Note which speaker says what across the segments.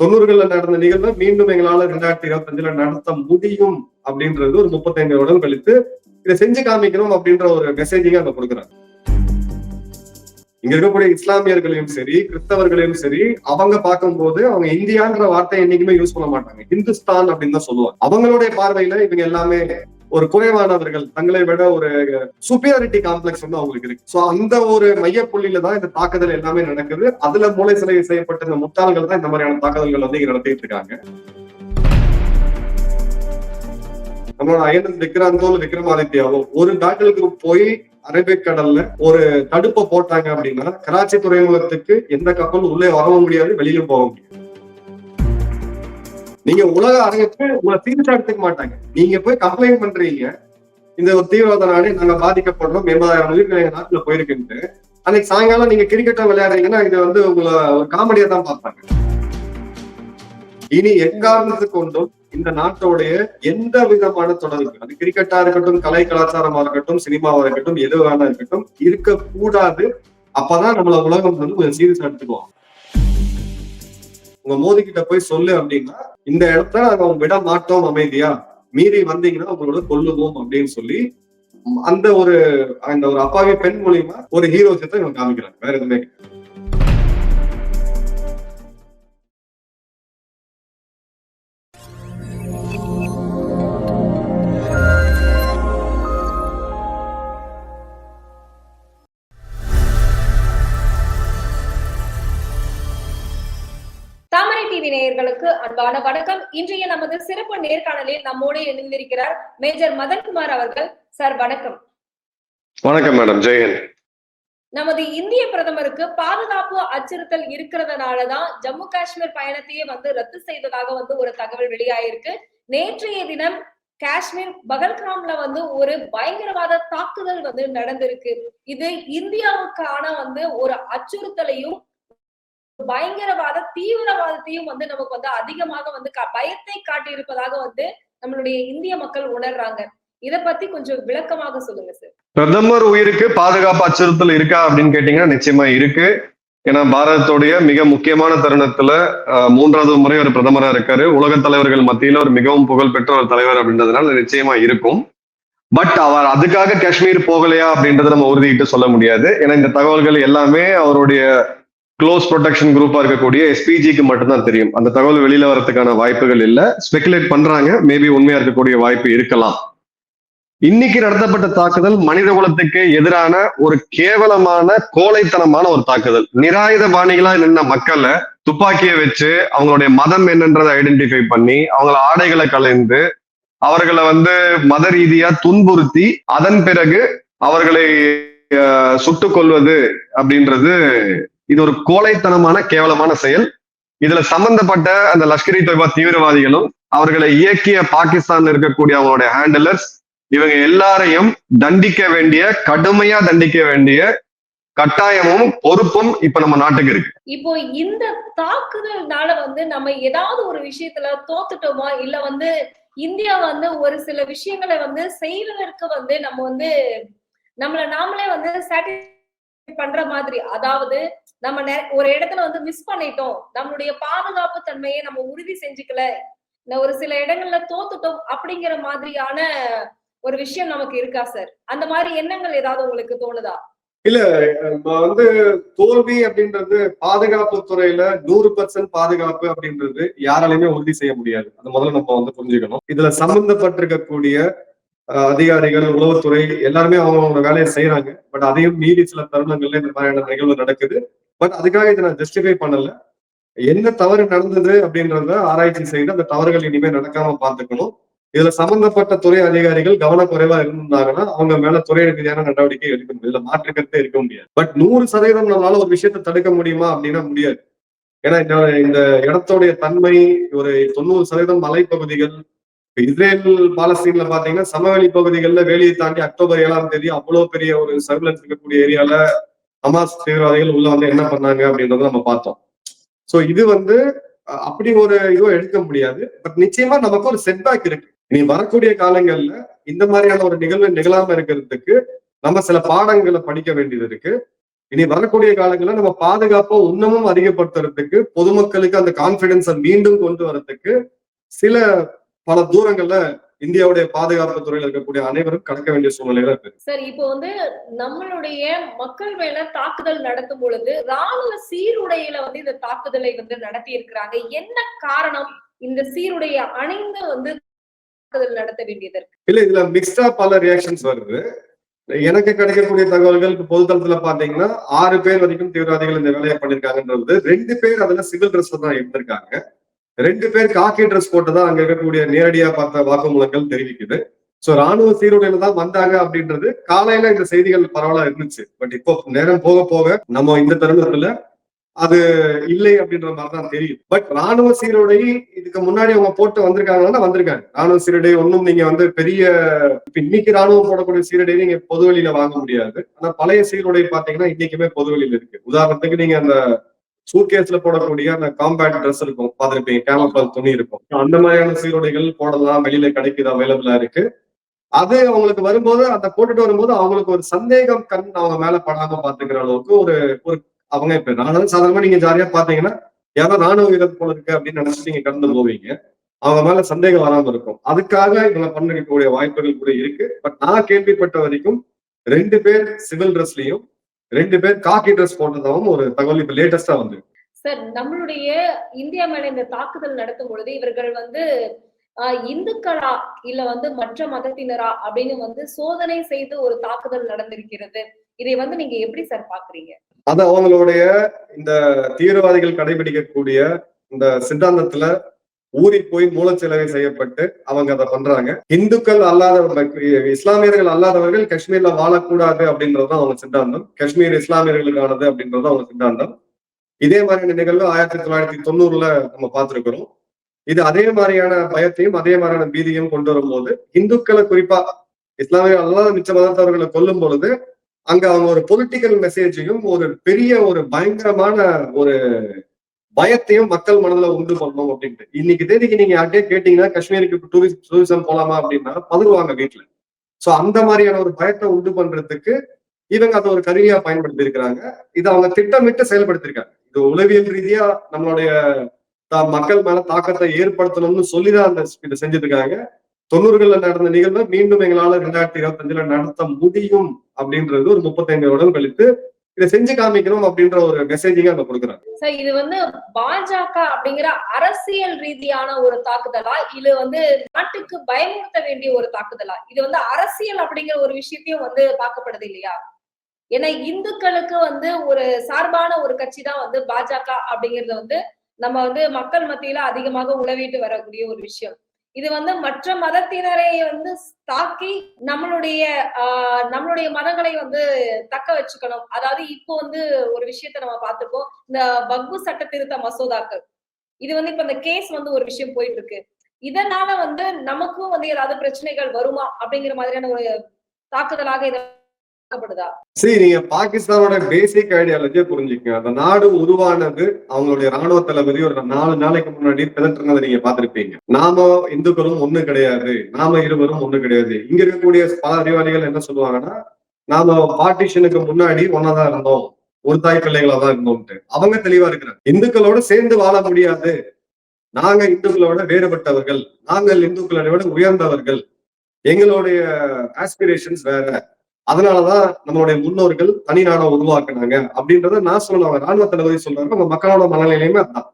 Speaker 1: தொண்ணூறுகள்ல நடந்த நிகழ்வை மீண்டும் எங்களால ரெண்டாயிரத்தி இருபத்தி அஞ்சுல நடத்த முடியும் அப்படின்றது ஒரு முப்பத்தைந்து வருடம் கழித்து இதை செஞ்சு காமிக்கணும் அப்படின்ற ஒரு மெசேஜிங்க அங்க கொடுக்குறாங்க. இங்க இருக்கக்கூடிய இஸ்லாமியர்களையும் சரி கிறிஸ்தவர்களையும் சரி அவங்க பார்க்கும்போது அவங்க இந்தியான்ற வார்த்தை என்னைக்குமே யூஸ் பண்ண மாட்டாங்க. இந்துஸ்தான் அப்படின்னு தான் சொல்லுவாங்க. அவங்களுடைய பார்வையில இவங்க எல்லாமே ஒரு குறைவானவர்கள் தங்களை விட ஒரு சுப்பியாரிட்டி காம்ப்ளெக்ஸ் வந்து அவங்களுக்கு இருக்கு. சோ அந்த ஒரு மையப்புள்ளியில தான் இந்த தாக்குதல் எல்லாமே நடக்குது. அதுல மூளை சிலை செய்யப்பட்ட இந்த முட்டாள்கள் தான் இந்த மாதிரியான தாக்குதல்கள் வந்து இங்க நடத்திட்டு இருக்காங்க. நம்மளோட ஐஎன்எஸ் விக்ராந்தோ இல்ல விக்ரமாதித்யாவோ ஒரு பேட்டில் குரூப் போய் அரபிக் கடல்ல ஒரு தடுப்பை போட்டாங்க அப்படின்னா கராச்சி துறைமுகத்துக்கு எந்த கப்பலும் உள்ளே வரவும் முடியாது வெளியிலும் போக முடியாது. நீங்க உலக அரங்கத்துக்கு உங்களை சீரியஸா எடுத்துக்க மாட்டாங்க. நீங்க போய் கம்ப்ளைண்ட் பண்றீங்க. இந்த ஒரு தீவிரவாத நாடு நாங்க பாதிக்கப்படுறோம். எண்பதாயிரம் உயிர்கள் எங்க நாட்டுல போயிருக்குன்ட்டு. அன்னைக்கு சாயங்காலம் நீங்க கிரிக்கெட்டா விளையாடுறீங்கன்னா இது வந்து உங்களை ஒரு காமெடியா தான் பார்ப்பாங்க. இனி எக்காரணத்துக்கு கொண்டும் இந்த நாட்டோடைய எந்த விதமான தொடர்பு அது கிரிக்கெட்டா இருக்கட்டும் கலை கலாச்சாரமா இருக்கட்டும் சினிமாவா இருக்கட்டும் எது வேணா இருக்கட்டும் இருக்கக்கூடாது. அப்பதான் நம்மள உலகம் வந்து கொஞ்சம் சீரியஸா எடுத்துக்குவோம் உங்க மோதி கிட்ட போய் சொல்லு அப்படின்னா இந்த இடத்த நாங்க விட மாட்டோம் அமைதியா? மீறி வந்தீங்கன்னா உங்களோட கொல்லுவோம் அப்படின்னு சொல்லி அந்த ஒரு அந்த ஒரு அப்பாவி பெண் மூலியமா ஒரு ஹீரோ இவங்க காமிக்கிறாங்க. வேற எதுவுமே
Speaker 2: அன்பான வணக்கம். இன்றைய நமது சிறப்பு நேர்காணலில் நம்மோடு இணைந்திருக்கிறார் மேஜர் மதன்குமார் அவர்கள். சார் வணக்கம்.
Speaker 1: வணக்கம் மேடம். ஜெயன்
Speaker 2: நமது இந்திய பிரதமருக்கு பாதுகாப்பு அச்சுறுத்தல் இருக்கிறதுனாலதான் ஜம்மு காஷ்மீர் பயணத்தையே வந்து ரத்து செய்ததாக வந்து ஒரு தகவல் வெளியாயிருக்கு. நேற்றைய தினம் காஷ்மீர் பகல்காம்ல வந்து ஒரு பயங்கரவாத தாக்குதல் வந்து நடந்திருக்கு. இது இந்தியாவுக்கான வந்து ஒரு அச்சுறுத்தலையும் பயங்கரவாத தீவிரவாதத்தையும் வந்து நமக்கு வந்து அதிகமாக வந்து கா- பயத்தை காட்டியிருப்பதாக வந்து நம்மளுடைய இந்திய மக்கள் உணர்றாங்க. இத பத்தி கொஞ்சம் விளக்கமாக சொல்லுங்க சார்
Speaker 3: பிரதமர் உயிருக்கு பாதுகாப்பு அச்சுறுத்தல் இருக்கா அப்படின்னு கேட்டீங்கன்னா நிச்சயமா இருக்கு. ஏன்னா பாரதத்துடைய மிக முக்கியமான தருணத்துல மூன்றாவது முறை ஒரு பிரதமரா இருக்காரு. உலக தலைவர்கள் மத்தியில ஒரு மிகவும் புகழ்பெற்ற ஒரு தலைவர் அப்படின்றதுனால நிச்சயமா இருக்கும். பட் அவர் அதுக்காக காஷ்மீர் போகலையா அப்படின்றத நம்ம உறுதியிட்டு சொல்ல முடியாது. ஏன்னா இந்த தகவல்கள் எல்லாமே அவருடைய க்ளோஸ் ப்ரொடெக்ஷன் குரூப்பா இருக்கக்கூடிய எஸ்பிஜிக்கு மட்டும்தான் தெரியும். அந்த தகவல் வெளியில வரதுக்கான வாய்ப்புகள் இல்ல. ஸ்பெகுலேட் பண்றாங்க. மேபி உண்மையா இருக்கக்கூடிய வாய்ப்பு இருக்கலாம். இன்னைக்கு நடத்தப்பட்ட தாக்குதல் மனித குலத்துக்கு எதிரான ஒரு கேவலமான கோழைத்தனமான ஒரு தாக்குதல். நிராயுத பாணிகளா நின்ன மக்களை துப்பாக்கியை வச்சு அவங்களுடைய மதம் என்னன்றதை ஐடென்டிஃபை பண்ணி அவங்கள ஆடைகளை கலைந்து அவர்களை வந்து மத ரீதியா துன்புறுத்தி அதன் பிறகு அவர்களை அஹ், சுட்டுக் கொள்வது அப்படின்றது இது ஒரு கோழைத்தனமான கேவலமான செயல். இதுல சம்பந்தப்பட்ட அந்த லஷ்கர் இ தொய்பா தீவிரவாதிகளும் அவர்களை இயக்கிய பாகிஸ்தான்ல இருக்கக்கூடிய அவங்களுடைய ஹேண்டலர்ஸ் இவங்க எல்லாரையும் தண்டிக்க வேண்டிய கடுமையா தண்டிக்க வேண்டிய கட்டாயமும் பொறுப்பும் இப்ப நம்ம நாட்டுக்கு இருக்கு.
Speaker 2: இப்போ இந்த தாக்குதல்னால வந்து நம்ம ஏதாவது ஒரு விஷயத்துல தோத்துட்டோமா? இல்ல வந்து இந்தியா வந்து ஒரு சில விஷயங்களை வந்து செய்வதற்கு வந்து நம்ம வந்து நம்மள நாமளே வந்து சாட்டிஸ்ஃபை பண்ற மாதிரி அதாவது நம்ம ஒரு இடத்துல வந்து மிஸ் பண்ணிட்டோம். நம்மளுடைய பாதுகாப்பு தன்மையை நம்ம உறுதி செஞ்சுக்கல. இந்த ஒரு சில இடங்கள்ல தோத்துட்டோம் அப்படிங்கிற மாதிரியான ஒரு விஷயம் நமக்கு இருக்கா சார் அந்த மாதிரி எண்ணங்கள் ஏதாவது உங்களுக்கு தோணுதா?
Speaker 1: நம்ம வந்து தோல்வி அப்படின்றது பாதுகாப்பு துறையில நூறு பர்சன்ட் பாதுகாப்பு அப்படின்றது யாராலையுமே உறுதி செய்ய முடியாது. அது முதல்ல நம்ம வந்து புரிஞ்சுக்கணும். இதுல சம்பந்தப்பட்டிருக்கக்கூடிய அஹ், அதிகாரிகள் உளவுத்துறை எல்லாருமே அவங்களோட வேலையை செய்யறாங்க பட் அதையும் மீறி சில தருணங்கள்ல இந்த மாதிரியான நிகழ்வு நடக்குது. பட் அதுக்காக இதை நான் ஜஸ்டிஃபை பண்ணல. என்ன தவறு நடந்தது அப்படின்றத ஆராய்ச்சி செய்து அந்த தவறுகள் இனிமே நடக்காம பார்த்துக்கணும். இதுல சம்பந்தப்பட்ட துறை அதிகாரிகள் கவனக்குறைவா இருந்தாங்கன்னா அவங்க மேல துறை ரீதியான நடவடிக்கை எடுக்க முடியும் இதுல மாற்றுக்கருத்தே இருக்க முடியாது. பட் நூறு சதவீதம் நம்மளால ஒரு விஷயத்தை தடுக்க முடியுமா அப்படின்னா முடியாது. ஏன்னா இந்த இந்த இடத்தோடைய தன்மை ஒரு தொண்ணூறு சதவீதம் மலைப்பகுதிகள் இஸ்ரேல் பாலஸ்தீன்ல பாத்தீங்கன்னா சமவெளி பகுதிகளில் வேலியை தாண்டி அக்டோபர் ஏழாம் தேதி அவ்வளவு பெரிய ஒரு சர்வலன்ஸ் இருக்கக்கூடிய ஏரியால ஹமாஸ் தீவிரவாதிகள் உள்ள வந்து என்ன பண்ணாங்க அப்படின்றத நம்ம பார்த்தோம். சோ இது வந்து அப்படி ஒரு இதுவோ எடுக்க முடியாது. பட் நிச்சயமா நமக்கு ஒரு செட்பேக் இருக்கு. இனி வரக்கூடிய காலங்கள்ல இந்த மாதிரியான ஒரு நிகழ்வு நிகழாம இருக்கிறதுக்கு நம்ம சில பாடங்களை படிக்க வேண்டியது இருக்கு. இனி வரக்கூடிய காலங்களில் நம்ம பாதுகாப்பை இன்னமும் அதிகப்படுத்துறதுக்கு பொதுமக்களுக்கு அந்த கான்பிடன்ஸை மீண்டும் கொண்டு வரதுக்கு சில பல தூரங்கள்ல இந்தியாவுடைய பாதுகாப்பு துறையில் இருக்கக்கூடிய அனைவரும் கடக்க வேண்டிய சூழ்நிலையில இருக்கு.
Speaker 2: சார் இப்போ வந்து நம்மளுடைய மக்கள் மேல தாக்குதல் நடத்தும் பொழுது ராணுவ சீருடையில வந்து இந்த தாக்குதலை வந்து நடத்தி இருக்கிறாங்க என்ன காரணம்? இந்த சீருடைய அணிந்து வந்து தாக்குதல் நடத்த வேண்டியது இருக்கு.
Speaker 1: இல்ல இதுல மிக்ஸ்டா பல ரியாக்ஷன்ஸ் வருது. எனக்கு கிடைக்கக்கூடிய தகவல்கள் இப்ப பொதுத்தளத்துல பாத்தீங்கன்னா ஆறு பேர் வரைக்கும் தீவிரவாதிகள் இந்த வேலையை பண்ணிருக்காங்கன்றது. ரெண்டு பேர் அதுல சிவில் ட்ரெஸ் தான் இருந்திருக்காங்க. ரெண்டு பேர் காக்கி ட்ரெஸ் போட்டதா அங்க இருக்கக்கூடிய நேரடியா பார்த்த வாக்குமூலங்கள் தெரிவிக்குது. சோ ராணுவ சீருடையில தான் வந்தாங்க அப்படின்றது காலையில இந்த செய்திகள் பரவலா இருந்துச்சு. பட் இப்போ நேரம் போக போக நம்ம இந்த தருணத்துல அது இல்லை அப்படின்ற மாதிரி தான் தெரியும். பட் ராணுவ சீருடை இதுக்கு முன்னாடி அவங்க போட்டு வந்திருக்காங்கன்னா வந்திருக்காங்க. ராணுவ சீருடை ஒன்றும் நீங்க வந்து பெரிய இன்னைக்கு ராணுவம் போடக்கூடிய சீருடை நீங்க பொது வெளியில வாங்க முடியாது. ஆனா பழைய சீருடை பாத்தீங்கன்னா இன்னைக்குமே பொது வெளியில இருக்கு. உதாரணத்துக்கு நீங்க அந்த சூட்கேஸ்ல போடக்கூடிய அந்த காம்பேக்ட் ட்ரெஸ் இருக்கும். பார்த்திருப்பீங்க கேமப்பால் துணி இருக்கும். அந்த மாதிரியான சீருடைகள் போடலாம் வெளியில கிடைக்குது அவைலபிளா இருக்கு. அது அவங்களுக்கு வரும்போது அந்த போட்டுட்டு வரும்போது அவங்களுக்கு ஒரு சந்தேகம் கண் அவங்க மேல படாம பாத்துக்கிற அளவுக்கு ஒரு ஒரு அவங்க இப்ப ராணுவம் சாதாரணமா நீங்க ஜாலியா பாத்தீங்கன்னா யாரோ ராணுவ வீரர் போல இருக்கு அப்படின்னு நினைச்சு நீங்க கடந்து போவீங்க. அவங்க மேல சந்தேகம் வராம இருக்கும். அதுக்காக இவங்க பண்ணிருக்கக்கூடிய வாய்ப்புகள் கூட இருக்கு. பட் நான் கேள்விப்பட்ட வரைக்கும் ரெண்டு பேர் சிவில் ட்ரெஸ்லயும் ரெண்டு பேர் காக்கி ட்ரெஸ் போட்டதாகவும் ஒரு தகவல் இப்ப லேட்டஸ்டா வந்து
Speaker 2: சார் நம்மளுடைய இந்தியா மேல இந்த தாக்குதல் நடத்தும் பொழுது இவர்கள் வந்து இந்துக்களா? இல்ல வந்து மற்ற மதத்தினரா? அப்படின்னு வந்து சோதனை செய்து ஒரு தாக்குதல் நடந்திருக்கிறது. இதை வந்து நீங்க எப்படி சார் பாக்குறீங்க
Speaker 1: அது அவங்களுடைய இந்த தீவிரவாதிகள் கடைபிடிக்கக்கூடிய இந்த சித்தாந்தத்துல ஊறி போய் மூலச்செலவை செய்யப்பட்டு அவங்க அதை பண்றாங்க. இந்துக்கள் அல்லாத இஸ்லாமியர்கள் அல்லாதவர்கள் காஷ்மீர்ல வாழக்கூடாது அப்படின்றதுதான் அவங்க சித்தாந்தம். காஷ்மீர் இஸ்லாமியர்களுக்கானது அப்படின்றது அவங்க சித்தாந்தம். இதே மாதிரியான நிகழ்வு ஆயிரத்தி தொள்ளாயிரத்தி தொண்ணூறுல நம்ம பார்த்திருக்கிறோம். இது அதே மாதிரியான பயத்தையும் அதே மாதிரியான பீதியும் கொண்டு வரும்போது இந்துக்களை குறிப்பா இஸ்லாமியர்கள் அல்லாத மிச்ச மதத்தவர்களை கொல்லும் பொழுது அங்க அவங்க ஒரு பொலிட்டிக்கல் மெசேஜையும் ஒரு பெரிய ஒரு பயங்கரமான ஒரு பயத்தையும் மக்கள் மனதுல உண்டு பண்ணணும் அப்படின்ட்டு. இன்னைக்கு தேதிக்கு நீங்க யார்கிட்டயே கேட்டீங்கன்னா காஷ்மீருக்கு டூரிஸ்ட் டூரிசம் போலாமா அப்படின்னா பதறுவாங்க வீட்டுல சோ அந்த மாதிரியான ஒரு பயத்தை உண்டு பண்றதுக்கு இவங்க அதை ஒரு கருவியா பயன்படுத்தி இருக்கிறாங்க இதை அவங்க திட்டமிட்டு செயல்படுத்திருக்காங்க இது உளவியல் ரீதியா நம்மளுடைய மக்கள் மேல தாக்கத்தை ஏற்படுத்தணும்னு சொல்லிதான் அந்த இதை செஞ்சிருக்காங்க. தொண்ணூறுகள்ல நடந்த நிகழ்வை மீண்டும் எங்களால ரெண்டாயிரத்தி இருபத்தஞ்சுல நடத்த முடியும் அப்படின்றது ஒரு முப்பத்தைந்து வருடம் கழித்து இதை செஞ்சு காமிக்கணும் அப்படின்ற ஒரு மெசேஜிங்க அங்க கொடுக்குறாங்க.
Speaker 2: சார் இது வந்து பாஜக அப்படிங்கிற அரசியல் ரீதியான ஒரு தாக்குதலா? இது வந்து நாட்டுக்கு பயமுறுத்த வேண்டிய ஒரு தாக்குதலா? இது வந்து அரசியல் அப்படிங்கிற ஒரு விஷயத்தையும் வந்து பார்க்கப்படுது இல்லையா? ஏன்னா இந்துக்களுக்கு வந்து ஒரு சார்பான ஒரு கட்சி தான் வந்து பாஜக அப்படிங்கறது வந்து நம்ம வந்து மக்கள் மத்தியில அதிகமாக உளவிட்டு வரக்கூடிய ஒரு விஷயம். இது வந்து மற்ற மதத்தினரை வந்து தாக்கி நம்மளுடைய ஆஹ் நம்மளுடைய மதங்களை வந்து தக்க வச்சுக்கணும். அதாவது இப்போ வந்து ஒரு விஷயத்த நம்ம பார்த்திருக்கோம் இந்த பக்பு சட்ட திருத்த மசோதாக்கள். இது வந்து இப்ப இந்த கேஸ் வந்து ஒரு விஷயம் போயிட்டு இருக்கு இதனால வந்து நமக்கும் வந்து ஏதாவது பிரச்சனைகள் வருமா அப்படிங்கிற மாதிரியான ஒரு தாக்குதலாக இதை பார்க்கப்படுதா
Speaker 1: சரி நீங்க பாகிஸ்தானோட பேசிக் ஐடியாலஜியை புரிஞ்சுக்கங்க. அந்த நாடு உருவானது அவங்களுடைய ராணுவ தளபதி ஒரு நாலு நாளைக்கு முன்னாடி பிதற்றினதை நீங்க பார்த்திருப்பீங்க. நாம இந்துக்களும் ஒண்ணு கிடையாது. நாம இருவரும் ஒண்ணு கிடையாது. இங்க இருக்கக்கூடிய பல அறிவாளிகள் என்ன சொல்லுவாங்கன்னா நாம பார்ட்டிஷனுக்கு முன்னாடி ஒன்னாதான் இருந்தோம். ஒரு தாய் பிள்ளைகளா தான் இருந்தோம்ட்டு. அவங்க தெளிவா இருக்கிறாங்க. இந்துக்களோட சேர்ந்து வாழ முடியாது. நாங்க இந்துக்களோட வேறுபட்டவர்கள். நாங்கள் இந்துக்களை விட உயர்ந்தவர்கள். எங்களுடைய ஆஸ்பிரேஷன்ஸ் வேற. அதனாலதான் நம்மளுடைய முன்னோர்கள் தனி நாடம் உருவாக்குனாங்க. அப்படின்றத நான் சொல்லுவாங்க ராணுவ தளபதி சொல்றாங்க. நம்ம மக்களோட மனநிலையுமே அதுதான்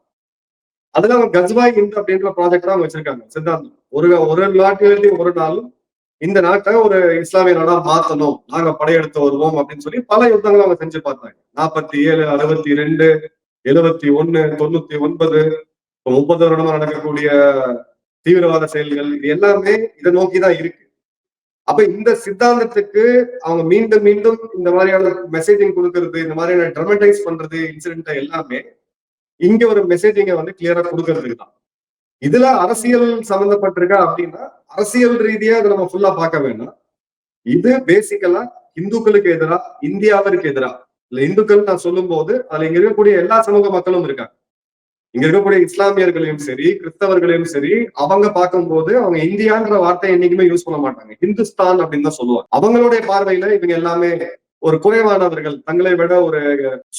Speaker 1: அதுல அவங்க கஜ்பாய் இந்து அப்படின்ற ப்ராஜெக்ட் தான் அவங்க வச்சிருக்காங்க. சித்தாந்தம். ஒரு ஒரு நாட்டிலையும் ஒரு நாளும் இந்த நாட்டை ஒரு இஸ்லாமிய நாடா மாத்தணும் நாங்க படையெடுத்து வருவோம் அப்படின்னு சொல்லி பல யுத்தங்களை அவங்க செஞ்சு பார்த்தாங்க. நாற்பத்தி ஏழு அறுபத்தி ரெண்டு எழுபத்தி ஒண்ணு தொண்ணூத்தி ஒன்பது முப்பது வருடமா நடக்கக்கூடிய தீவிரவாத செயல்கள் இது எல்லாமே இதை நோக்கிதான் இருக்கு. அப்ப இந்த சித்தாந்தத்துக்கு அவங்க மீண்டும் மீண்டும் இந்த மாதிரியான மெசேஜிங் கொடுக்கறது இந்த மாதிரியான ட்ரமடைஸ் பண்றது இன்சிடென்ட் எல்லாமே இங்க ஒரு மெசேஜிங்க வந்து கிளியரா கொடுக்கறதுக்கு தான். இதுல அரசியல் சம்பந்தப்பட்டிருக்கா அப்படின்னா அரசியல் ரீதியா இதை நம்ம ஃபுல்லா பார்க்க வேண்டாம். இது பேசிக்கலா இந்துக்களுக்கு எதிரா இந்தியாவிற்கு எதிரா. இல்ல இந்துக்கள் நான் சொல்லும் போது அதுல இங்க இருக்கக்கூடிய எல்லா சமூக மக்களும் இருக்காங்க. இங்க இருக்கக்கூடிய இஸ்லாமியர்களையும் சரி கிறிஸ்தவர்களையும் சரி அவங்க பார்க்கும்போது அவங்க இந்தியான்ற வார்த்தையை என்னைக்குமே யூஸ் பண்ண மாட்டாங்க. ஹிந்துஸ்தான் அப்படின்னு தான் சொல்லுவாங்க. அவங்களுடைய பார்வையில இவங்க எல்லாமே ஒரு குறைவானவர்கள் தங்களை விட ஒரு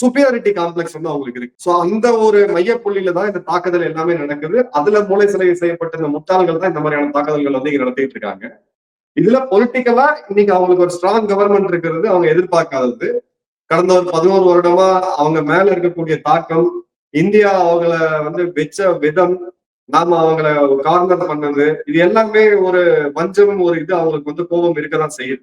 Speaker 1: சுப்பீரியாரிட்டி காம்ப்ளெக்ஸ் வந்து அவங்களுக்கு இருக்கு. சோ அந்த ஒரு மையப்புள்ளியில தான் இந்த தாக்குதல் எல்லாமே நடக்குது. அதுல மூளை சிலை செய்யப்பட்ட இந்த முட்டாள்கள் தான் இந்த மாதிரியான தாக்குதல்கள் வந்து இங்க நடத்திட்டு இருக்காங்க. இதுல பொலிட்டிக்கலா இன்னைக்கு அவங்களுக்கு ஒரு ஸ்ட்ராங் கவர்மெண்ட் இருக்கிறது அவங்க எதிர்பார்க்காதது. கடந்த ஒரு பதினோரு வருடமா அவங்க மேல இருக்கக்கூடிய தாக்கம் இந்தியா அவங்கள வந்து வச்ச விதம் நாம அவங்கள கார்னர் பண்ணது இது எல்லாமே ஒரு வஞ்சம் ஒரு இது அவங்களுக்கு வந்து கோபம் இருக்கதான் செய்யுது.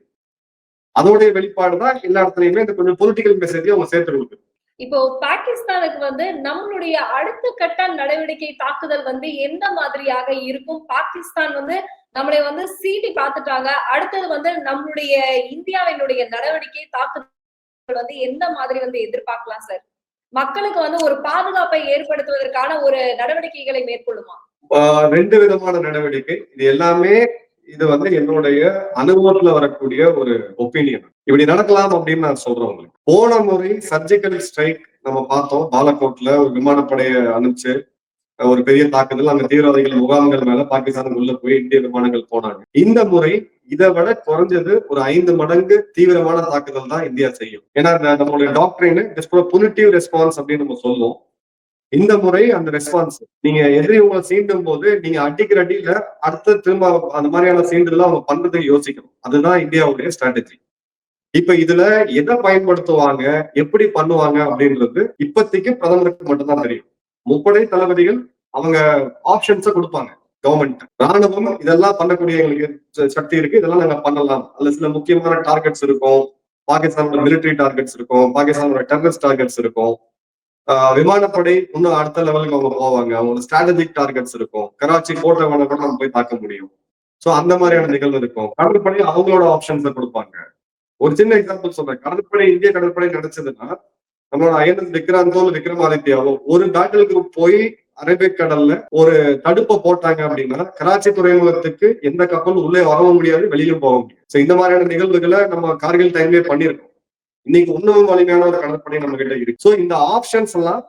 Speaker 1: அதோடைய வெளிப்பாடுதான் எல்லா இடத்துலயுமே இந்த கொஞ்சம் பொலிட்டிக்கல் மெசேஜையும் அவங்க சேர்த்து கொடுக்குது.
Speaker 2: இப்போ பாகிஸ்தானுக்கு வந்து நம்மளுடைய அடுத்த கட்ட நடவடிக்கை தாக்குதல் வந்து எந்த மாதிரியாக இருக்கும்? பாகிஸ்தான் வந்து நம்மளை வந்து சீட்டி பார்த்துட்டாங்க. அடுத்தது வந்து நம்மளுடைய இந்தியாவினுடைய நடவடிக்கை தாக்குதல் வந்து எந்த மாதிரி வந்து எதிர்பார்க்கலாம் சார்? மக்களுக்கு வந்து ஒரு பாதுகாப்பை ஏற்படுத்துவதற்கான ஒரு நடவடிக்கைகளை மேற்கொள்ளுமா?
Speaker 1: ரெண்டு விதமான நடவடிக்கை. இது எல்லாமே இது வந்து என்னுடைய அனுபவத்துல வரக்கூடிய ஒரு ஒப்பீனியன். இப்படி நடக்கலாம் அப்படின்னு நான் சொல்றேன் உங்களுக்கு. போன முறை சர்ஜிக்கல் ஸ்ட்ரைக் நம்ம பார்த்தோம். பாலக்கோட்ல ஒரு விமானப்படையை அனுப்பிச்சு ஒரு பெரிய தாக்குதல். அங்க தீவிரவாதிகள் முகாம்கள் மேல பாகிஸ்தானுக்கு உள்ள போய் இந்திய விமானங்கள் போனாங்க. இந்த முறை இதை விட குறைஞ்சது ஒரு ஐந்து மடங்கு தீவிரமான தாக்குதல் தான் இந்தியா செய்யும். ஏன்னா இந்த நம்மளுடைய டாக்டரின் புனிட்டிவ் ரெஸ்பான்ஸ் அப்படின்னு நம்ம சொல்லுவோம். இந்த முறை அந்த ரெஸ்பான்ஸ் நீங்க எதிரி உங்களை சீண்டும் போது நீங்க அடிக்கிற அடியில அடுத்த திரும்ப அந்த மாதிரியான சீண்டெல்லாம் அவங்க பண்றதுக்கு யோசிக்கணும். அதுதான் இந்தியாவுடைய ஸ்ட்ராட்டஜி இப்ப இதுல எதை பயன்படுத்துவாங்க எப்படி பண்ணுவாங்க அப்படின்றது இப்போதைக்கு பிரதமருக்கு மட்டும்தான் தெரியும். முப்படை தளபதிகள் அவங்க ஆப்ஷன்ஸை கொடுப்பாங்க. கவர்மெண்ட் ராணுவம் இதெல்லாம் பண்ணக்கூடிய எங்களுக்கு சக்தி இருக்கு. இதெல்லாம் நாங்க பண்ணலாம். அல்ல சில முக்கியமான டார்கெட்ஸ் இருக்கும். பாகிஸ்தானோட மிலிட்டரி டார்கெட்ஸ் இருக்கும். பாகிஸ்தானோட டெரரிஸ்ட் டார்கெட்ஸ் இருக்கும். விமானப்படை இன்னும் அடுத்த லெவலுக்கு அவங்க போவாங்க. அவங்களோட ஸ்ட்ராட்டஜிக் டார்கெட்ஸ் இருக்கும். கராச்சி போட்ட வேணா கூட நம்ம போய் பார்க்க முடியும். ஸோ அந்த மாதிரியான நிகழ்வு இருக்கும். கடற்படை அவங்களோட ஆப்ஷன்ஸை கொடுப்பாங்க. ஒரு சின்ன எக்ஸாம்பிள் சொல்றேன். கடற்படை இந்திய கடற்படை கிடைச்சதுன்னா நம்மளோட ஐஎன்எஸ் விக்ராந்தோ விக்ரமாதித்யாவோ ஒரு பேட்டிலுக்கு போய் அரபிக்கடல்ல ஒரு தடுப்பை போட்டாங்க அப்படின்னா கராச்சி துறைமுகத்துக்கு எந்த கப்பல் உள்ளே வரவும் முடியாது வெளியிலும் போக முடியும் ஸோ இந்த மாதிரியான நிகழ்வுகளை நம்ம கார்கில் டைம்லயே பண்ணிருக்கோம் இன்னைக்கு இன்னும் வலிமையான ஒரு கடற்படை நம்ம கிட்ட இருக்கு. சோ இந்த ஆப்ஷன்ஸ் எல்லாம்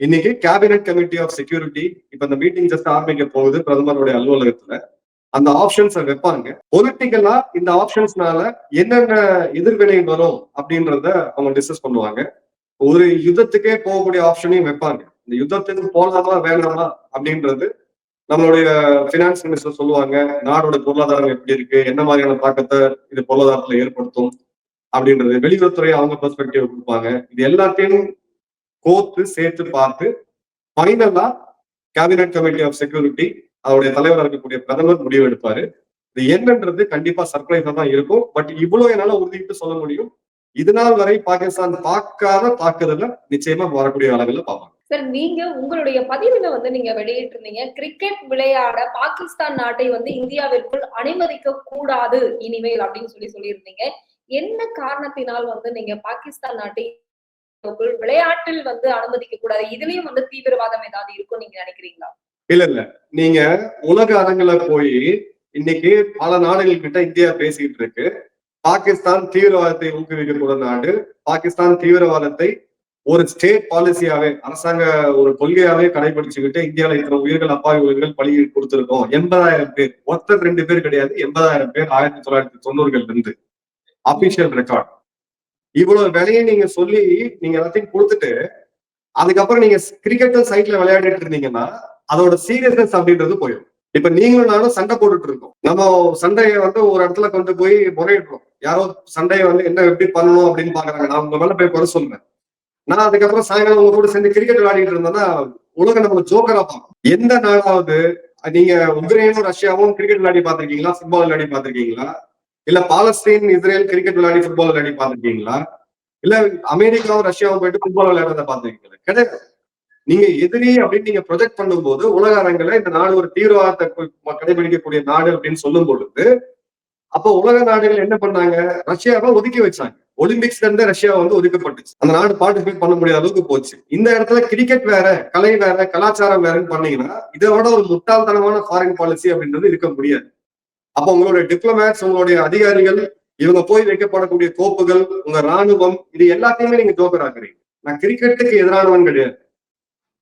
Speaker 1: இன்னைக்கு கேபினெட் கமிட்டி ஆஃப் செக்யூரிட்டி இப்ப இந்த மீட்டிங் ஜஸ்ட் ஆரம்பிக்க போகுது பிரதமருடைய அலுவலகத்துல. அந்த ஆப்ஷன்ஸை வைப்பாங்க. பொலிட்டிக்கலா இந்த ஆப்ஷன்ஸ்னால என்னென்ன எதிர்வினை வரும் அப்படின்றத அவங்க டிஸ்கஸ் பண்ணுவாங்க. ஒரு யுத்தத்துக்கே போகக்கூடிய ஆப்ஷனையும் வைப்பாங்க. இந்த யுத்தத்துக்கு போகலாமா வேணாமா அப்படின்றது நம்மளுடைய பினான்ஸ் மினிஸ்டர் சொல்லுவாங்க. நாடோட பொருளாதாரம் எப்படி இருக்கு? என்ன மாதிரியான தாக்கத்தை இது பொருளாதாரத்துல ஏற்படுத்தும்? அப்படின்றது வெளியுறவுத்துறை அவங்க பெர்ஸ்பெக்டிவ் கொடுப்பாங்க. இது எல்லாத்தையும் கோர்த்து சேர்த்து பார்த்து ஃபைனலா கேபினட் கமிட்டி ஆஃப் செக்யூரிட்டி அவருடைய தலைவராக இருக்கக்கூடிய பிரதமர் முடிவு எடுப்பாரு. இது என்னன்றது கண்டிப்பா சர்ப்ரைஸா தான் இருக்கும். பட் இவ்வளவு என்னால உறுதிட்டு சொல்ல முடியும். இதனால் வரை பாகிஸ்தான் பார்க்காத தாக்குதல நிச்சயமா வரக்கூடிய அளவில் பார்ப்பாங்க.
Speaker 2: சார் நீங்க உங்களுடைய பதிவுல வந்து நீங்க வெளியிட்டிருந்தீங்க கிரிக்கெட் விளையாட பாகிஸ்தான் நாட்டை வந்து இந்தியாவிற்குள் அனுமதிக்க கூடாது இனிமேல் அப்படின்னு சொல்லி சொல்லியிருந்தீங்க. என்ன காரணத்தினால் வந்து நீங்க பாகிஸ்தான் நாட்டை விளையாட்டில் வந்து அனுமதிக்க கூடாது இதுலயும் வந்து தீவிரவாதம் ஏதாவது இருக்கும் நீங்க நினைக்கிறீங்களா?
Speaker 1: இல்ல இல்ல. நீங்க உலக அரங்குல போய் இன்னைக்கு பல நாடுகள் கிட்ட இந்தியா பேசிட்டு இருக்கு. பாகிஸ்தான் தீவிரவாதத்தை ஊக்குவிக்கக்கூட நாடு பாகிஸ்தான் தீவிரவாதத்தை ஒரு ஸ்டேட் பாலிசியாவே அரசாங்க ஒரு கொள்கையாவே கடைபிடிச்சுக்கிட்டு இந்தியாவில இத்தனை உயிர்கள் அப்பாவி உயிர்கள் பலி கொடுத்திருக்கோம். எண்பதாயிரம் பேர் ஒருத்தர் ரெண்டு பேர் கிடையாது எண்பதாயிரம் பேர் ஆயிரத்தி தொள்ளாயிரத்தி தொண்ணூறுகள்ல இருந்து. அபிஷியல் ரெக்கார்ட் இவ்வளவு விலையை நீங்க சொல்லி நீங்க எல்லாத்தையும் கொடுத்துட்டு அதுக்கப்புறம் நீங்க கிரிக்கெட்டும் சைட்ல விளையாடிட்டு இருந்தீங்கன்னா அதோட சீரியஸ்னஸ் அப்படின்றது போயிடும். இப்ப நீங்களும் நானும் சண்டை போட்டுட்டு இருக்கோம். நம்ம சண்டையை வந்து ஒரு இடத்துல கொண்டு போய் முறையிடுறோம். யாரோ சண்டையை வந்து என்ன எப்படி பண்ணணும் அப்படின்னு பாக்குறாங்க. நான் உங்க மேல போய் குறை சொல்றேன். நான் அதுக்கப்புறம் சாயங்காலம் உங்க கூட சேர்ந்து கிரிக்கெட் விளையாடிட்டு இருந்தேன்னா உலக நம்ம ஜோக்கரா பார்க்கும் எந்த நாளாவது நீங்க உக்ரைனும் ரஷ்யாவும் கிரிக்கெட் விளையாடி பார்த்திருக்கீங்களா? ஃபுட்பால் விளையாடி பார்த்திருக்கீங்களா? இல்ல பாலஸ்தீன் இஸ்ரேல் கிரிக்கெட் விளையாடி ஃபுட்பால் விளையாடி பார்த்திருக்கீங்களா? இல்ல அமெரிக்காவும் ரஷ்யாவும் போயிட்டு ஃபுட்பால் விளையாடுறத பார்த்திருக்கீங்களா? கிடையாது. நீங்க எதிரி அப்படின்னு நீங்க ப்ரொஜெக்ட் பண்ணும்போது உலக அரங்கில இந்த நாடு ஒரு தீவிரவாதத்தை கடைபிடிக்கக்கூடிய நாடு அப்படின்னு சொல்லும் பொழுது அப்போ உலக நாடுகள் என்ன பண்ணாங்க? ரஷ்யாவை ஒதுக்கி வச்சாங்க. ஒலிம்பிக்ஸ்ல இருந்து ரஷ்யா வந்து ஒதுக்கப்பட்டுச்சு. அந்த நாடு பார்ட்டிசிபேட் பண்ண முடியாத அளவுக்கு போச்சு. இந்த இடத்துல கிரிக்கெட் வேற கலை வேற கலாச்சாரம் வேறன்னு பண்ணீங்கன்னா இதோட ஒரு முட்டாள்தனமான ஃபாரின் பாலிசி அப்படின்றது இருக்க முடியாது. அப்ப உங்களுடைய டிப்ளமேட்ஸ் உங்களுடைய அதிகாரிகள் இவங்க போய் வைக்கப்படக்கூடிய கோப்புகள் உங்க ராணுவம் இது எல்லாத்தையுமே நீங்க தோக்கராக்குறீங்க நான் கிரிக்கெட்டுக்கு எதிரானவன் கிடையாது.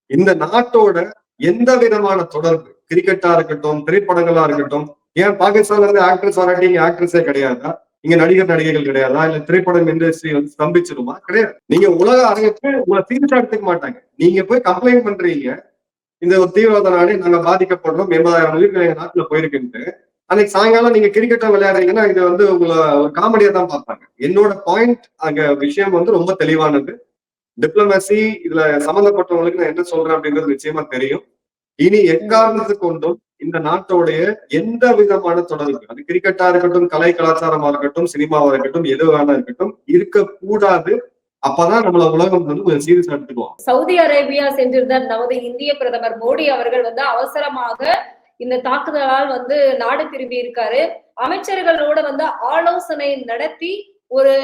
Speaker 1: இந்த நாட்டோட எந்த விதமான தொடர்பு? கிரிக்கெட்டா இருக்கட்டும் திரைப்படங்களா இருக்கட்டும் ஏன் பாகிஸ்தான்ல இருந்து ஆக்ட்ரஸ் வராட்டி இங்க ஆக்ட்ரஸே கிடையாதா? இங்க நடிகர் நடிகைகள் கிடையாதா? இல்ல திரைப்படம் இண்டஸ்ட்ரி வந்து ஸ்தம்பிச்சிருமா கிடையாது. நீங்க உலக அரங்கத்துக்கு உங்களை சீரியஸா எடுத்துக்க மாட்டாங்க. நீங்க போய் கம்ப்ளைண்ட் பண்றீங்க. இந்த ஒரு தீவிரவாத நாடு நாங்க பாதிக்கப்படுறோம். எண்பதாயிரம் உயிர்கள் எங்க நாட்டுல போயிருக்குன்ட்டு. அன்னைக்கு சாயங்காலம் நீங்க கிரிக்கெட்டா விளையாடுறீங்கன்னா இது வந்து உங்களை ஒரு காமெடியா தான் பார்ப்பாங்க. என்னோட பாயிண்ட் அங்க விஷயம் வந்து ரொம்ப தெளிவானது. டிப்ளமசி இதுல சம்பந்தப்பட்டவங்களுக்கு நான் என்ன சொல்றேன் அப்படிங்கிறது நிச்சயமா தெரியும். இனி எக்காரணத்து கொண்டும் இந்த நாட்டோடைய எந்த விதமான தொடர்பு அது கிரிக்கெட்டா இருக்கட்டும் கலை கலாச்சாரமா இருக்கட்டும் சினிமாவா இருக்கட்டும் எது வேணா இருக்கட்டும் இருக்கக்கூடாது. அப்பதான் நம்மள உலகம் வந்து கொஞ்சம் சீரியஸ் எடுத்துக்குவோம்.
Speaker 2: சவுதி அரேபியா சென்றிருந்த நமது இந்திய பிரதமர் மோடி அவர்கள் வந்து அவசரமாக இந்த தாக்குதலால் வந்து நாடு திரும்பி இருக்காரு. அமைச்சர்களோட வந்து ஆலோசனை நடத்தி ஒரு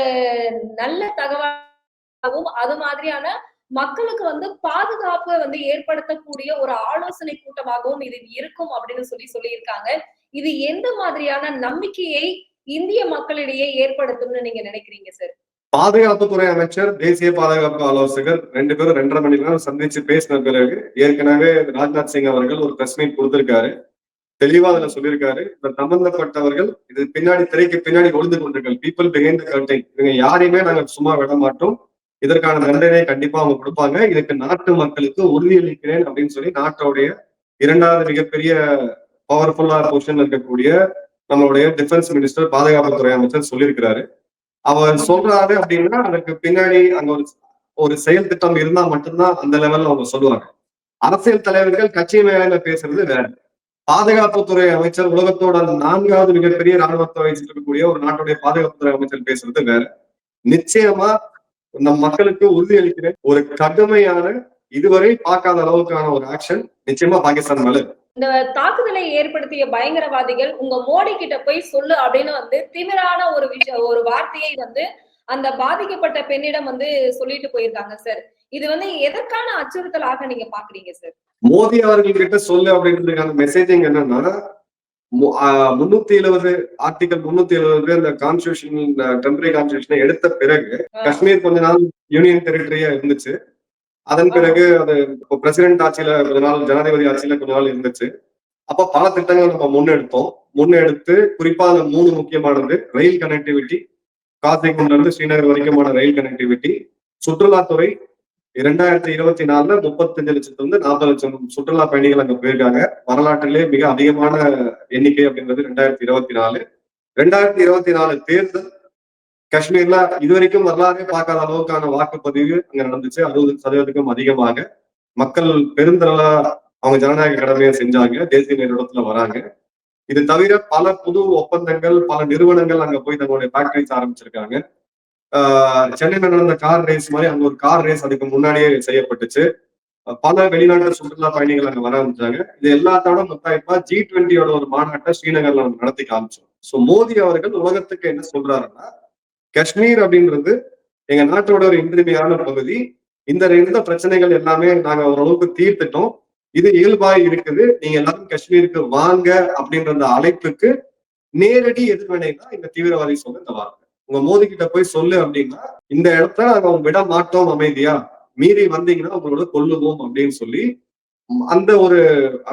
Speaker 2: நல்ல தகவலாகவும் அது மாதிரியான மக்களுக்கு வந்து பாதுகாப்பு வந்து ஏற்படுத்தக்கூடிய ஒரு ஆலோசனை கூட்டமாகவும் இது இருக்கும் அப்படின்னு சொல்லி சொல்லியிருக்காங்க. இது எந்த மாதிரியான நம்பிக்கையை இந்திய மக்களிடையே ஏற்படுத்தும்னு நீங்க நினைக்கிறீங்க சார்
Speaker 1: பாதுகாப்புத்துறை அமைச்சர் தேசிய பாதுகாப்பு ஆலோசகர் ரெண்டு பேரும் ரெண்டரை மணி நேரம் சந்திச்சு பேசின பிறகு ஏற்கனவே ராஜ்நாத் சிங் அவர்கள் ஒரு பிரஸ் மீட் கொடுத்திருக்காரு. தெளிவா அதுல சொல்லியிருக்காரு. இந்த சம்பந்தப்பட்டவர்கள் இது பின்னாடி திரைக்கு பின்னாடி ஒளிந்து கொண்டிருக்காங்க பீப்புள் பிஹைண்ட் த கர்டைன் இவங்க யாரையுமே நாங்க சும்மா விட மாட்டோம். இதற்கான தண்டனை கண்டிப்பா அவங்க கொடுப்பாங்க. இதுக்கு நாட்டு மக்களுக்கு உறுதியளிக்கிறேன் அப்படின்னு சொல்லி நாட்டோடைய இரண்டாவது மிகப்பெரிய பவர்ஃபுல்லா பொசிஷன்ல இருக்கக்கூடிய நம்மளுடைய டிஃபென்ஸ் மினிஸ்டர் பாதுகாப்புத்துறை அமைச்சர் சொல்லியிருக்கிறாரு. அவர் சொல்றாரு அப்படின்னா அதுக்கு பின்னாடி அங்க ஒரு ஒரு செயல் திட்டம் இருந்தா மட்டும்தான் அந்த லெவல்ல அவங்க சொல்லுவாங்க. அரசியல் தலைவர்கள் கட்சி மேல பேசுறது வேற. பாதுகாப்புத்துறை அமைச்சர் உலகத்தோட நான்காவது மிகப்பெரிய ராணுவத்தை வச்சிருக்கக்கூடிய ஒரு நாட்டுடைய பாதுகாப்புத்துறை அமைச்சர் பேசுறது வேற. நிச்சயமா நம் மக்களுக்கு உறுதி அளிக்கிறேன். ஒரு கடுமையான இதுவரை பார்க்காத அளவுக்கான ஒரு ஆக்ஷன் நிச்சயமா பாகிஸ்தான் மேல.
Speaker 2: இந்த தாக்குதலை ஏற்படுத்திய பயங்கரவாதிகள் உங்க மோடி கிட்ட போய் சொல்லு அப்படின்னு வந்து திமிரான ஒரு விஷயம் ஒரு வார்த்தையை வந்து அந்த பாதிக்கப்பட்ட பெண்ணிடம் வந்து சொல்லிட்டு போயிருக்காங்க சார் இது வந்து எதற்கான அச்சுறுத்தலாக நீங்க பாக்குறீங்க சார்
Speaker 1: மோடி அவர்கள் கிட்ட சொல்லு அப்படின்றதுக்கான மெசேஜிங் என்னன்னா முன்னூத்தி எழுபது ஆர்டிகல் முன்னூத்தி எழுபது அந்த கான்ஸ்டியூஷன் டெம்பரரி கான்ஸ்டியூஷனை எடுத்த பிறகு காஷ்மீர் கொஞ்ச நாள் யூனியன் டெரிட்டரியா இருந்துச்சு. அதன் பிறகு அது இப்போ பிரசிடென்ட் ஆட்சியில கொஞ்ச நாள் ஜனாதிபதி ஆட்சியில கொஞ்ச நாள் இருந்துச்சு. அப்ப பல திட்டங்கள் நம்ம முன்னெடுத்தோம். முன்னெடுத்து குறிப்பா அந்த மூணு முக்கியமானது ரயில் கனெக்டிவிட்டி காசிகுண்ட்ல இருந்து ஸ்ரீநகர் வரைக்குமான ரயில் கனெக்டிவிட்டி சுற்றுலாத்துறை இரண்டாயிரத்தி இருபத்தி நாலுல முப்பத்தஞ்சு லட்சத்துல இருந்து நாற்பது லட்சம் சுற்றுலா பயணிகள் அங்க போயிருக்காங்க. வரலாற்றிலே மிக அதிகமான எண்ணிக்கை அப்படின்றது ரெண்டாயிரத்தி இருபத்தி நாலு. ரெண்டாயிரத்தி இருபத்தி நாலு தேர்தல் காஷ்மீர்ல இதுவரைக்கும் வரலாறே பார்க்காத அளவுக்கான வாக்குப்பதிவு அங்க நடந்துச்சு. அறுபது சதவீதத்துக்கும் அதிகமாக. மக்கள் பெருந்தளவா அவங்க ஜனநாயக கடமையை செஞ்சாங்க. தேசிய நிறுவனத்துல வராங்க. இது தவிர பல புது ஒப்பந்தங்கள் பல நிறுவனங்கள் அங்க போய் தங்களுடைய ஃபேக்டரிஸ் ஆரம்பிச்சிருக்காங்க. சென்னையில நடந்த கார் ரேஸ் மாதிரி அங்க ஒரு கார் ரேஸ் அதுக்கு முன்னாடியே செய்யப்பட்டுச்சு. பல வெளிநாட்டு சுற்றுலா பயணிகள் அங்க வர ஆரம்பிச்சாங்க. இது எல்லாத்தோட முத்தாய்ப்பா ஜி டுவெண்ட்டியோட ஒரு மாநாட்டை ஸ்ரீநகர்ல நம்ம நடத்தி காமிச்சோம். ஸோ மோடி அவர்கள் உலகத்துக்கு என்ன சொல்றாருன்னா காஷ்மீர் அப்படின்றது எங்க நாட்டோட ஒரு இன்றிமையான பகுதி. இந்த இந்த பிரச்சனைகள் எல்லாமே நாங்க ஓரளவுக்கு தீர்த்துட்டோம். இது இயல்பாய் இருக்குது. நீங்க எல்லாரும் காஷ்மீருக்கு வாங்க அப்படின்ற அந்த அழைப்புக்கு நேரடி எதிர்வினை தான் இந்த தீவிரவாதி சொல்ல இந்த வார்த்தை. உங்க மோதி கிட்ட போய் சொல்லு அப்படின்னா இந்த இடத்துல நாங்க விட மாட்டோம் அமைதியா. மீறி வந்தீங்கன்னா உங்களோட கொல்லுவோம் அப்படின்னு சொல்லி அந்த ஒரு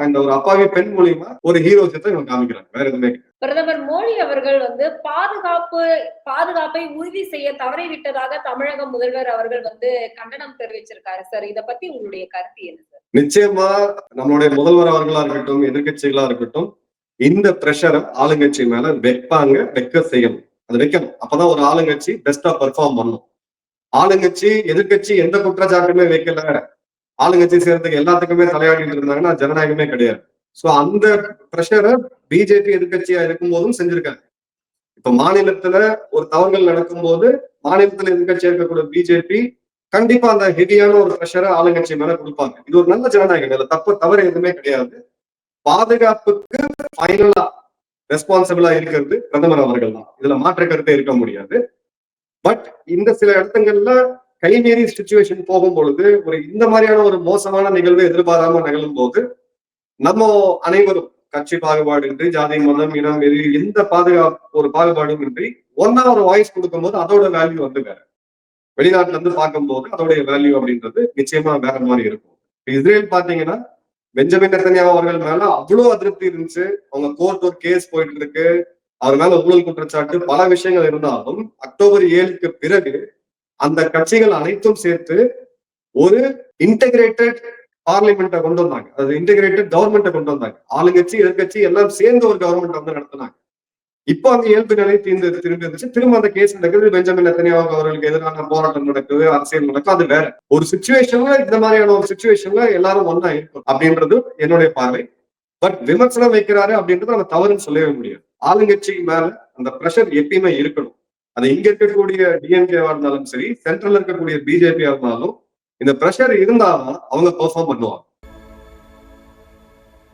Speaker 1: அந்த ஒரு அப்பாவி பெண் மூலியமா ஒரு ஹீரோசத்தை இவங்க காமிக்கிறாங்க. வேற எதுவுமே.
Speaker 2: பிரதமர் மோடி அவர்கள் வந்து பாதுகாப்பு பாதுகாப்பை உறுதி செய்ய தவறிவிட்டதாக தமிழக முதல்வர் அவர்கள் வந்து கண்டனம் தெரிவிச்சிருக்காரு. சார் இத பத்தி உங்களுடைய கருத்து என்ன சார்?
Speaker 1: நிச்சயமா நம்மளுடைய முதல்வர் அவர்களா இருக்கட்டும் எதிர்க்கட்சிகளா இருக்கட்டும் இந்த பிரஷரை ஆளுங்கட்சி மேல வைப்பாங்க வைக்க செய்யணும். அது வைக்கணும். அப்பதான் ஒரு ஆளுங்கட்சி பெஸ்டா பெர்ஃபார்ம் பண்ணும். ஆளுங்கட்சி எதிர்கட்சி எந்த குற்றச்சாட்டுமே வைக்கல. ஆளுங்கட்சி சேர்றதுக்கு எல்லாத்துக்குமே தலையாடிட்டு இருந்தாங்கன்னா ஜனநாயகமே கிடையாது. சோ அந்த ப்ரெஷரை பிஜேபி எதிர்கட்சியா இருக்கும் போதும் செஞ்சிருக்காங்க. இப்ப மாநிலத்துல ஒரு தவறுகள் நடக்கும் போது மாநிலத்துல எதிர்கட்சியா இருக்கக்கூடிய பிஜேபி கண்டிப்பா அந்த ஹெவியான ஒரு ப்ரெஷரை ஆளுங்கட்சி மேல கொடுப்பாங்க. இது ஒரு நல்ல ஜனநாயகம் இதுல தப்பு தவறு எதுவுமே கிடையாது. பாதுகாப்புக்கு ஃபைனலா ரெஸ்பான்சிபிளா இருக்கிறது பிரதமர் அவர்கள் தான். இதுல மாற்று கருத்தை இருக்க முடியாது. பட் இந்த சில இடத்துங்கள்ல கைமீறி சுச்சுவேஷன் போகும் பொழுது ஒரு இந்த மாதிரியான ஒரு மோசமான நிகழ்வு எதிர்பாராம நிகழும் போது நம்ம அனைவரும் கட்சி பாகுபாடு இன்றி ஜாதி மதம் இனம் வெறி எந்த பாதுகாப்பு ஒரு பாகுபாடும் இன்றி ஒன்னா ஒரு வாய்ஸ் கொடுக்கும்போது அதோட வேல்யூ வந்து வேற. வெளிநாட்டுல இருந்து பார்க்கும்போது அதோடைய வேல்யூ அப்படின்றது நிச்சயமா வேற மாதிரி இருக்கும். இஸ்ரேல் பாத்தீங்கன்னா பெஞ்சமின் நெத்தன்யாகு அவர்கள் மேல அவ்வளவு அதிருப்தி இருந்துச்சு. அவங்க கோர்ட் ஒரு கேஸ் போயிட்டு இருக்கு. அவர் மேல ஊழல் குற்றச்சாட்டு பல விஷயங்கள் இருந்தாலும் அக்டோபர் ஏழுக்கு பிறகு அந்த கட்சிகள் அனைத்தும் சேர்த்து ஒரு இன்டகிரேட்டட் பார்லிமெண்ட்டை கொண்டு வந்தாங்க. அது இன்டகிரேட்டட் கவர்மெண்ட்டை கொண்டு வந்தாங்க. ஆளுங்கட்சி எதிர்கட்சி எல்லாம் சேர்ந்து ஒரு கவர்மெண்ட் வந்து நடத்தினாங்க. இப்போ அந்த இயல்பு நிலை தீர்ந்து திரும்பி இருந்துச்சு திரும்ப அந்த கேஸ் நடக்குது. பெஞ்சமின் நெத்தனியாவுக்கு அவர்களுக்கு எதிரான போராட்டம் நடக்குது அரசியல் நடக்கும் அது வேற. ஒரு சுச்சுவேஷன்ல இந்த மாதிரியான ஒரு சுச்சுவேஷன்ல எல்லாரும் ஒன்னா இருக்கும் அப்படின்றது என்னுடைய பார்வை. பட் விமர்சனம் வைக்கிறாரு அப்படின்றது நம்ம தவறுன்னு சொல்லவே முடியாது. ஆளுங்கட்சி மேல அந்த ப்ரெஷர் எப்பயுமே இருக்கணும். அது இங்க இருக்கக்கூடிய டிஎம்கேவா இருந்தாலும் சரி சென்ட்ரல்ல இருக்கக்கூடிய பிஜேபியா இருந்தாலும் இந்த ப்ரெஷர் இருந்தாலும் அவங்க பெர்ஃபார்ம் பண்ணுவாங்க.